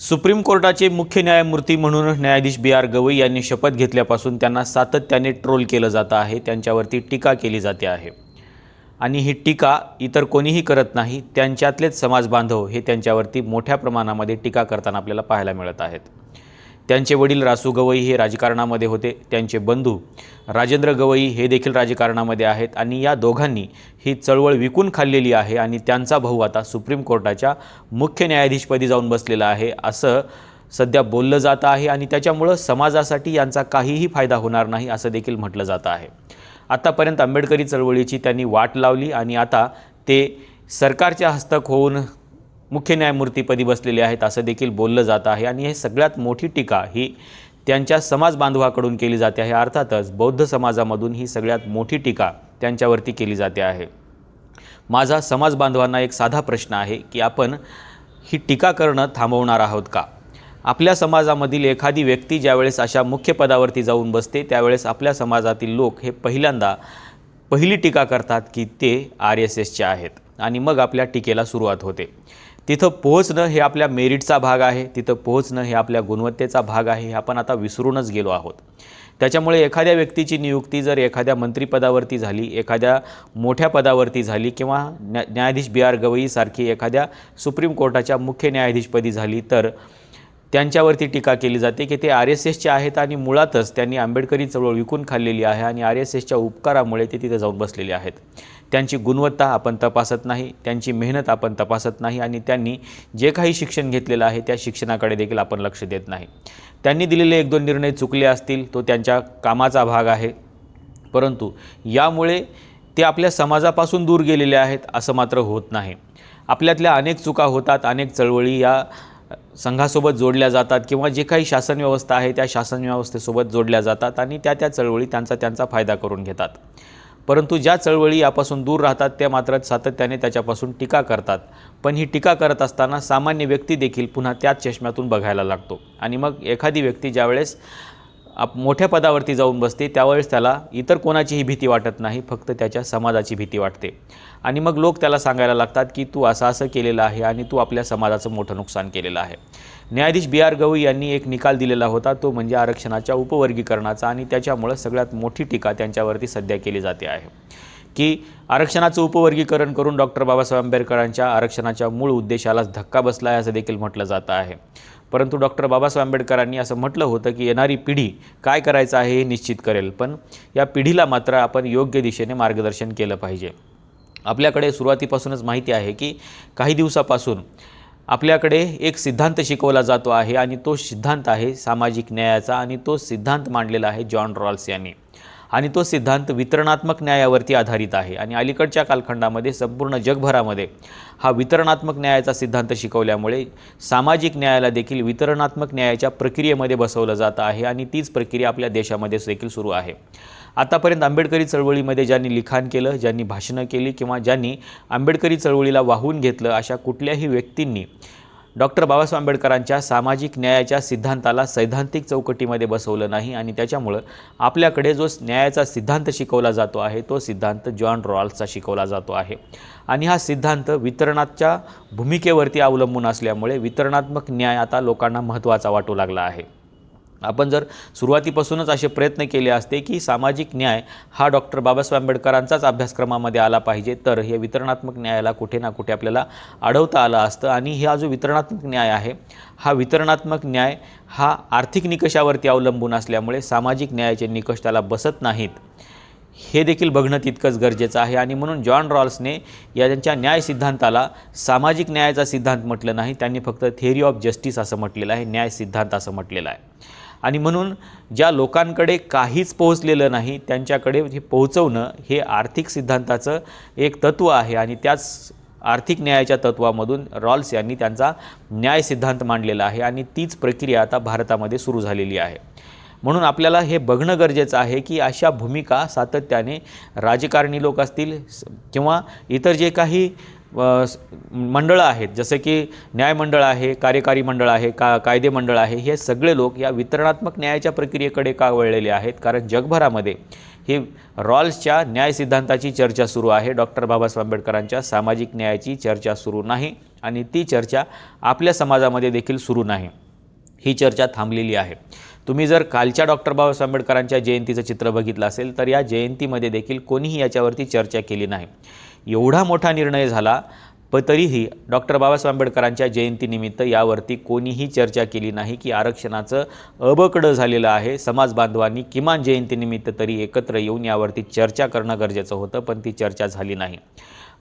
Supreme कोर्टाचे मुख्य न्यायमूर्ती म्हणून न्यायाधीश बी आर गवई यांनी शपथ घेतल्यापासून त्यांना सातत्याने ट्रोल केलं जातं आहे त्यांच्यावरती टीका केली जाते आहे. आणि ही टीका इतर कोणीही करत नाही त्यांच्यातलेच समाजबांधव हे त्यांच्यावरती मोठ्या प्रमाणामध्ये टीका करताना आपल्याला पाहायला मिळत आहेत. त्यांचे वडील रासू गवई हे राजकारणामध्ये होते त्यांचे बंधू राजेंद्र गवई हे देखील राजकारणामध्ये आहेत आणि या दोघांनी ही चळवळ विकून खाल्लेली आहे आणि त्यांचा भाऊ आता सुप्रीम कोर्टाच्या मुख्य न्यायाधीशपदी जाऊन बसलेला आहे असं सध्या बोललं जात आहे आणि त्याच्यामुळं समाजासाठी यांचा काहीही फायदा होणार नाही असं देखील म्हटलं जात आहे. आत्तापर्यंत आंबेडकरी चळवळीची त्यांनी वाट लावली आणि आता ते सरकारच्या हस्तक होऊन मुख्य न्यायमूर्तीपदी बसलेले आहेत असं देखील बोललं जात आहे. आणि हे सगळ्यात मोठी टीका ही त्यांच्या समाज बांधवाकडून केली जाते आहे. अर्थातच बौद्ध समाजामधून ही सगळ्यात मोठी टीका त्यांच्यावरती केली जाते आहे. माझा समाज बांधवांना एक साधा प्रश्न आहे की आपण ही टीका करणं थांबवणार आहोत का? आपल्या समाजामधील एखादी व्यक्ती ज्यावेळेस अशा मुख्य पदावरती जाऊन बसते त्यावेळेस आपल्या समाजातील लोक हे पहिल्यांदा पहिली टीका करतात की ते आर एस एसचे आहेत. आणि मग आपल्या टीकेला सुरुवात होते. तिथं पोहोचणं हे आपल्या मेरिटचा भाग आहे तिथं पोहोचणं हे आपल्या गुणवत्तेचा भाग आहे हे आपण आता विसरूनच गेलो आहोत. त्याच्यामुळे एखाद्या व्यक्तीची नियुक्ती जर एखाद्या मंत्रिपदावरती झाली एखाद्या मोठ्या पदावरती झाली किंवा न्या न्यायाधीश बी आर गवईसारखी एखाद्या सुप्रीम कोर्टाच्या मुख्य न्यायाधीशपदी झाली तर त्यांच्यावरती टीका केली जाते की ते आर एस एसचे आहेत आणि मुळातच त्यांनी आंबेडकरी चळवळ विकून खाल्लेली आहे आणि आर एस एसच्या उपकारामुळे ते तिथे जाऊन बसलेले आहेत. त्यांची गुणवत्ता आपण तपासत नाही त्यांची मेहनत आपण तपासत नाही आणि त्यांनी जे काही शिक्षण घेतलेलं आहे त्या शिक्षणाकडे देखील आपण लक्ष देत नाही. त्यांनी दिलेले एक दोन निर्णय चुकले असतील तो त्यांच्या कामाचा भाग आहे. परंतु यामुळे ते आपल्या समाजापासून दूर गेलेले आहेत असं मात्र होत नाही. आपल्यातल्या अनेक चुका होतात अनेक चळवळी या संघासोबत जोडल्या जातात किंवा जे काही शासन व्यवस्था आहे त्या शासन व्यवस्थेसोबत जोडल्या जातात आणि त्या त्या चळवळी त्यांचा त्यांचा फायदा करून घेतात. परंतु ज्या चळवळी यापासून दूर राहतात त्या मात्र सातत्याने त्याच्यापासून टीका करतात. पण ही टीका करत असताना सामान्य व्यक्ती देखील पुन्हा त्याच चष्म्यातून बघायला लागतो. आणि मग एखादी व्यक्ती ज्यावेळेस आप मोठ्या पदावरती जाऊन बसते त्यावेळेस त्याला इतर कोणाचीही भीती वाटत नाही फक्त त्याच्या समाजाची भीती वाटते. आणि मग लोक त्याला सांगायला लागतात की तू असं असं केलेलं आहे आणि तू आपल्या समाजाचं मोठं नुकसान केलेलं आहे. न्यायाधीश बी आर गवई यांनी एक निकाल दिलेला होता तो म्हणजे आरक्षणाच्या उपवर्गीकरणाचा आणि त्याच्यामुळं सगळ्यात मोठी टीका त्यांच्यावरती सध्या केली जाते आहे. की आरक्षणाचं उपवर्गीकरण करून डॉक्टर बाबासाहेब आंबेडकरांच्या आरक्षणाच्या मूळ उद्देशालाच धक्का बसला आहे असं देखील म्हटलं जातं आहे. परंतु डॉक्टर बाबासाहेब आंबेडकरांनी असं म्हटलं होतं की येणारी पिढी काय करायचं आहे हे निश्चित करेल पण या पिढीला मात्र आपण योग्य दिशेने मार्गदर्शन केलं पाहिजे. आपल्याकडे सुरुवातीपासूनच माहिती आहे की काही दिवसापासून आपल्याकडे एक सिद्धांत शिकवला जातो आहे आणि तो सिद्धांत आहे सामाजिक न्यायाचा आणि तो सिद्धांत मांडलेला आहे जॉन रॉल्स यांनी. आणि तो सिद्धांत वितरणात्मक न्यायावरती आधारित आहे. आणि अलीकडच्या कालखंडामध्ये संपूर्ण जगभरामध्ये हा वितरणात्मक न्यायाचा सिद्धांत शिकवल्यामुळे सामाजिक न्यायाला देखील वितरणात्मक न्यायाच्या प्रक्रियेमध्ये बसवलं जात आहे आणि तीच प्रक्रिया आपल्या देशामध्ये देखील सुरू आहे. आतापर्यंत आंबेडकरी चळवळीमध्ये ज्यांनी लिखाण केलं ज्यांनी भाषणं केली किंवा ज्यांनी आंबेडकरी चळवळीला वाहून घेतलं अशा कुठल्याही व्यक्तींनी डॉक्टर बाबासाहेब आंबेडकरांच्या सामाजिक न्यायाच्या सिद्धांताला सैद्धांतिक चौकटीमध्ये बसवलं नाही आणि त्याच्यामुळं आपल्याकडे जो न्यायाचा सिद्धांत शिकवला जातो आहे तो सिद्धांत जॉन रॉल्सचा शिकवला जातो आहे. आणि हा सिद्धांत वितरणाच्या भूमिकेवरती अवलंबून असल्यामुळे वितरणात्मक न्याय आता लोकांना महत्त्वाचा वाटू लागला आहे. आपण जर सुरुवातीपासूनच असे प्रयत्न केले असते की सामाजिक न्याय हा डॉक्टर बाबासाहेब आंबेडकरांचाच अभ्यासक्रमामध्ये आला पाहिजे तर हे वितरणात्मक न्यायाला कुठे ना कुठे आपल्याला अडवता आलं असतं. आणि हा जो वितरणात्मक न्याय आहे हा वितरणात्मक न्याय हा आर्थिक निकषावरती अवलंबून असल्यामुळे सामाजिक न्यायाचे निकष त्याला बसत नाहीत हे देखील बघणं तितकंच गरजेचं आहे. आणि म्हणून जॉन रॉल्सने या त्यांच्या न्याय सिद्धांताला सामाजिक न्यायाचा सिद्धांत म्हटलं नाही त्यांनी फक्त थेअरी ऑफ जस्टिस असं म्हटलेलं आहे न्याय सिद्धांत असं म्हटलेलं आहे. आणि म्हणून ज्या लोकांकडे काहीच पोहोचलेलं नाही त्यांच्याकडे हे पोहोचवणं हे आर्थिक सिद्धांताचं एक तत्त्व आहे. आणि त्याच आर्थिक न्यायाच्या तत्त्वामधून रॉल्स यांनी त्यांचा न्याय सिद्धांत मांडलेला आहे आणि तीच प्रक्रिया आता भारतामध्ये सुरू झालेली आहे. म्हणून आपल्याला हे बघणं गरजेचं आहे की अशा भूमिका सातत्याने राजकारणी लोक असतील किंवा इतर जे काही मंडळं आहेत. जसे की न्यायमंडळ आहे कार्यकारी मंडळ आहे का कायदे मंडळ आहे. हे सगळे लोक या वितरणात्मक न्यायाच्या प्रक्रियेकडे का वळलेले आहेत? कारण जगभरामध्ये ही रॉल्सच्या न्याय सिद्धांताची चर्चा सुरू आहे. डॉक्टर बाबासाहेब आंबेडकरांच्या सामाजिक न्यायाची चर्चा सुरू नाही आणि ती चर्चा आपल्या समाजामध्ये देखील सुरू नाही. ही चर्चा थांबलेली आहे. तुम्ही जर कालच्या डॉक्टर बाबासाहेब आंबेडकरांच्या जयंतीचं चित्र बघितलं असेल तर या जयंतीमध्ये देखील कोणीही याच्यावरती चर्चा केली नाही. एवढा मोठा निर्णय झाला प तरीही डॉक्टर बाबासाहेब आंबेडकरांच्या जयंतीनिमित्त यावरती कोणीही चर्चा केली नाही की आरक्षणाचं अबकडं झालेलं आहे. समाज बांधवांनी किमान जयंतीनिमित्त तरी एकत्र येऊन यावरती चर्चा करणं गरजेचं होतं पण ती चर्चा झाली नाही.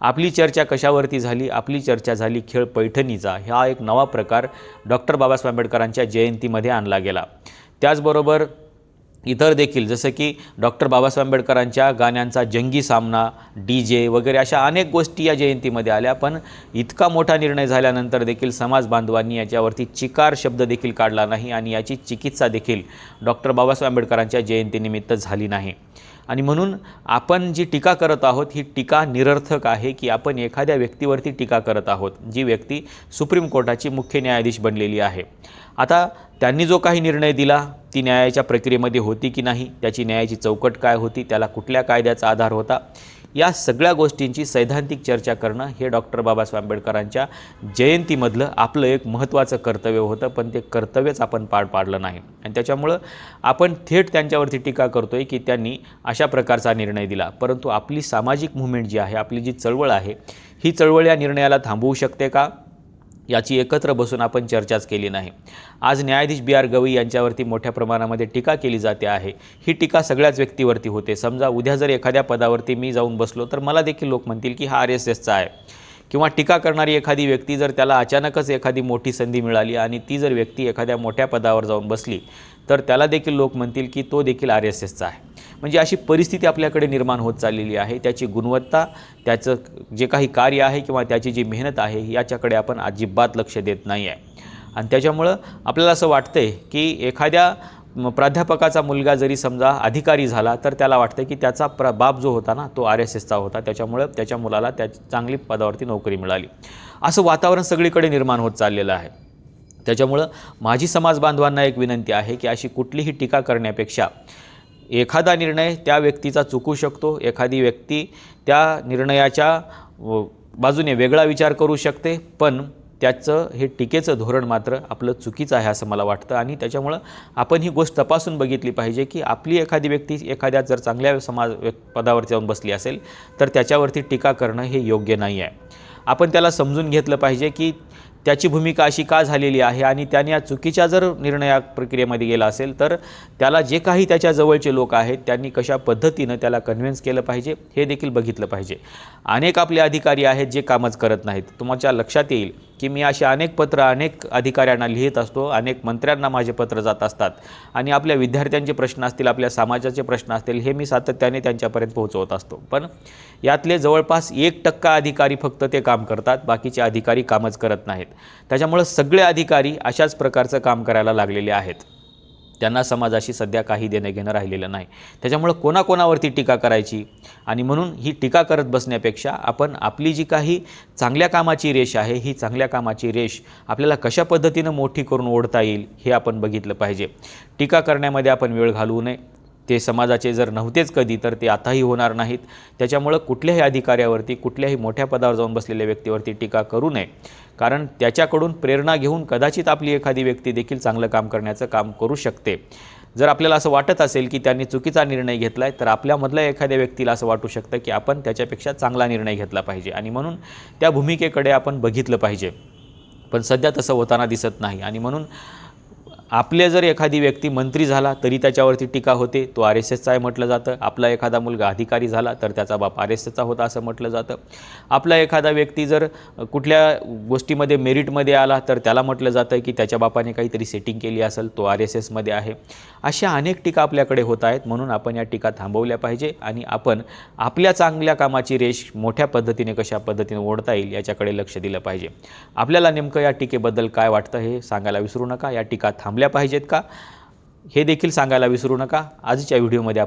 आपली चर्चा कशावरती झाली? आपली चर्चा झाली खेळ पैठणीचा. हा एक नवा प्रकार डॉक्टर बाबासाहेब आंबेडकरांच्या जयंतीमध्ये आणला गेला. त्याचबरोबर इतर देखील जसं की डॉक्टर बाबासाहेब आंबेडकरांच्या गाण्यांचा जंगी सामना डी जे वगैरे अशा अनेक गोष्टी या जयंतीमध्ये आल्या. पण इतका मोठा निर्णय झाल्यानंतर देखील समाज बांधवांनी याच्यावरती चिकार शब्द देखील काढला नाही आणि याची चिकित्सा देखील डॉक्टर बाबासाहेब आंबेडकरांच्या जयंतीनिमित्त झाली नाही. आणि म्हणून आपण जी टीका करत आहोत ही टीका निरर्थक आहे की आपण एखाद्या व्यक्तीवरती टीका करत आहोत जी व्यक्ती सुप्रीम कोर्टाची मुख्य न्यायाधीश बनलेली आहे. आता त्यांनी जो काही निर्णय दिला ती न्यायाच्या प्रक्रियेमध्ये होती की नाही त्याची न्यायाची चौकट काय होती त्याला कुठल्या कायद्याचा आधार होता या सगळ्या गोष्टींची सैद्धांतिक चर्चा करणं हे डॉक्टर बाबासाहेब आंबेडकरांच्या जयंतीमधलं आपलं एक महत्त्वाचं कर्तव्य होतं पण ते कर्तव्यच आपण पार पाडलं नाही. आणि त्याच्यामुळं आपण थेट त्यांच्यावरती टीका करतोय की त्यांनी अशा प्रकारचा निर्णय दिला. परंतु आपली सामाजिक मुवमेंट जी आहे आपली जी चळवळ आहे ही चळवळ या निर्णयाला थांबवू शकते का? याची एकत्र बसून आपण चर्चाच केली नाही. आज न्यायाधीश बी आर गवई यांच्यावरती मोठ्या प्रमाणामध्ये टीका केली जाते आहे. ही टीका सगळ्याच व्यक्तीवरती होते. समजा उद्या जर एखाद्या पदावरती मी जाऊन बसलो तर मला देखील लोक म्हणतील की हा आर एस एसचा आहे. किंवा टीका करणारी एखादी व्यक्ती जर त्याला अचानकच एखादी मोठी संधी मिळाली आणि ती जर व्यक्ती एखाद्या मोठ्या पदावर जाऊन बसली तर त्याला देखील लोक म्हणतील की तो देखील आर एस एसचा आहे. म्हणजे अशी परिस्थिती आपल्याकडे निर्माण होत चाललेली आहे. त्याची गुणवत्ता त्याचं जे काही कार्य आहे किंवा त्याची जी मेहनत आहे याच्याकडे आपण अजिबात लक्ष देत नाही आहे. आणि त्याच्यामुळं आपल्याला असं वाटतंय की एखाद्या प्राध्यापकाचा मुलगा जरी समजा अधिकारी झाला तर त्याला वाटतं की त्याचा प्र बाप जो होता ना तो आर एस एसचा होता. त्याच्यामुळं त्याच्या मुलाला त्या चांगली पदावरती नोकरी मिळाली. असं वातावरण सगळीकडे निर्माण होत चाललेलं आहे. त्याच्यामुळं माझी समाज बांधवांना एक विनंती आहे की अशी कुठलीही टीका करण्यापेक्षा एखादा निर्णय त्या व्यक्तीचा चुकू शकतो एखादी व्यक्ती त्या निर्णयाच्या व, बाजूने वेगळा विचार करू शकते पण त्याचं हे टीकेचं धोरण मात्र आपलं चुकीचं आहे असं मला वाटतं आणि त्याच्यामुळं आपण ही गोष्ट तपासून बघितली पाहिजे की आपली एखादी व्यक्ती एखाद्या जर चांगल्या समाज पदावरती जाऊन बसली असेल तर त्याच्यावरती टीका करणं हे योग्य नाही आहे. आपण त्याला समजून घेतलं पाहिजे की त्याची भूमिका अशी का झालेली आहे आणि त्याने या चुकीच्या जर निर्णया प्रक्रियेमध्ये गेला असेल तर त्याला जे काही त्याच्या जवळचे लोक आहेत त्यांनी कशा पद्धतीनं त्याला कन्व्हिन्स केलं पाहिजे हे देखील बघितलं पाहिजे. अनेक आपले अधिकारी आहेत जे कामच करत नाहीत. तुमच्या लक्षात येईल की मी असे अनेक पत्र अनेक अधिकाऱ्यांना लिहित असतो अनेक मंत्र्यांना माझे पत्र जात असतात. आणि आपल्या विद्यार्थ्यांचे प्रश्न असतील आपल्या समाजाचे प्रश्न असतील हे मी सातत्याने त्यांच्यापर्यंत पोहोचवत असतो. पण यातले जवळपास एक टक्का अधिकारी फक्त ते काम करतात बाकीचे अधिकारी कामच करत नाहीत. त्याच्यामुळं सगळे अधिकारी अशाच प्रकारचं काम करायला लागलेले आहेत. त्यांना समाजाशी सध्या काही देणं घेणं राहिलेलं नाही. त्याच्यामुळं कोणाकोणावरती टीका करायची? आणि म्हणून ही टीका करत बसण्यापेक्षा आपण आपली जी काही चांगल्या कामाची रेष आहे ही चांगल्या कामाची रेष आपल्याला कशा पद्धतीनं मोठी करून ओढता येईल हे आपण बघितलं पाहिजे. टीका करण्यामध्ये आपण वेळ घालवू नये. ते समाजाचे जर नव्हतेच कधी तर ते आताही होणार नाहीत. त्याच्यामुळं कुठल्याही अधिकाऱ्यावरती कुठल्याही मोठ्या पदावर जाऊन बसलेल्या व्यक्तीवरती टीका करू नये. कारण त्याच्याकडून प्रेरणा घेऊन कदाचित आपली एखादी व्यक्ती देखील चांगलं काम करण्याचं काम करू शकते. जर आपल्याला असं वाटत असेल की त्यांनी चुकीचा निर्णय घेतला आहे तर आपल्यामधल्या एखाद्या व्यक्तीला असं वाटू शकतं की आपण त्याच्यापेक्षा चांगला निर्णय घेतला पाहिजे. आणि म्हणून त्या भूमिकेकडे आपण बघितलं पाहिजे. पण सध्या तसं होताना दिसत नाही. आणि म्हणून आपले जर एखादी व्यक्ती मंत्री झाला तरी त्याच्यावरती टीका होते. तो आर एस एसचा आहे म्हटलं जातं. आपला एखादा मुलगा अधिकारी झाला तर त्याचा बाप आर एस एसचा होता असं म्हटलं जातं. आपला एखादा व्यक्ती जर कुठल्या गोष्टीमध्ये मेरिटमध्ये आला तर त्याला म्हटलं जातं की त्याच्या बापाने काहीतरी सेटिंग केली असेल तो आर एस एसमध्ये आहे. अशा अनेक टीका आपल्याकडे होत आहेत. म्हणून आपण या टीका थांबवल्या पाहिजे आणि आपण आपल्या चांगल्या कामाची रेष मोठ्या पद्धतीने कशा पद्धतीने ओढता येईल याच्याकडे लक्ष दिलं पाहिजे. आपल्याला नेमकं या टीकेबद्दल काय वाटतं हे सांगायला विसरू नका. या टीका थांब थांबल्या पाहिजेत का? हे देखील सांगायला विसरू नका. आजच्या व्हिडिओमध्ये आपण